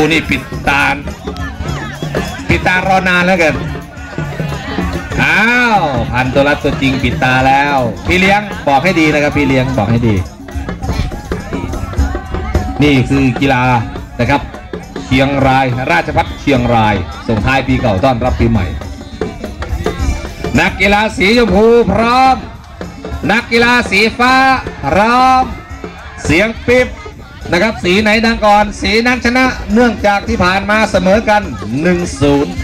ดูนี่ปิดตาปิดตารอนานแล้วกินอ้าวพันตัวรับตัวจริงปิดตาแล้ว พี่เลี้ยงบอกให้ดีนะครับ พี่เลี้ยงบอกให้ดี นี่คือกีฬานะครับ เชียงรายราชพัฒเชียงราย ส่งท้ายปีเก่าต้อนรับปีใหม่ นักกีฬาสีชมพูพร้อม นักกีฬาสีฟ้าพร้อม เสียงปิ๊บ นะครับ สีไหนดังก่อน สีนั้นชนะเนื่องจากที่ผ่านมาเสมอกัน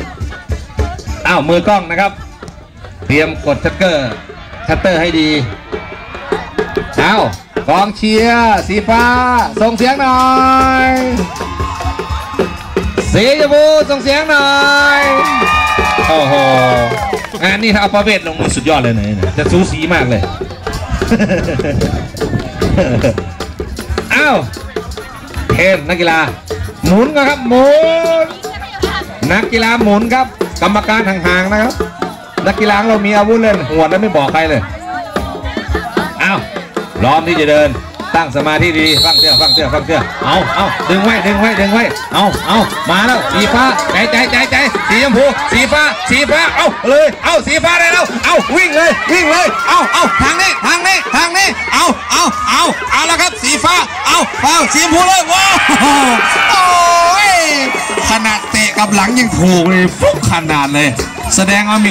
1-0อ้าวมือกล้องนะครับ เตรียมกดชัตเตอร์ชัตเตอร์ให้ดีอ้าวกองเชียร์สีฟ้า ส่งเสียงหน่อย สีชมพูส่งเสียงหน่อยโอ้โหงานนี้ถ้าเอาประเภทลงมือสุดยอดเลยนะเนี่ยจะสูสีมากเลยอ้าว เคนนักกีฬา หมุนกันครับหมุน นักกีฬาหมุนครับ กรรมการห่างๆนะครับ นักกีฬาเรามีอาวุธเล่นหัวแล้วไม่บอกใครเลยอ้าวพร้อมที่จะเดิน ตั้งสมาธิดีฟังเตี้ยฟังเตี้ยฟังเตี้ยเอาเอาดึงไว้ดึงไว้ดึงไว้เอาเอามาแล้วสีฟ้าใจใจใจใจสีชมพูสีฟ้าสีฟ้าเอาเลยเอาสีฟ้าได้แล้วเอาวิ่งเลยวิ่งเลยเอาเอาทางนี้ ทางนี้ เอาเอาเอาเอาแล้วครับ สีฟ้า เอาเอาสีพูเลยว้าวโอ้ยขนาดเตะกับหลังยังถูกเลยฟุกขนาดเลย แสดงว่ามี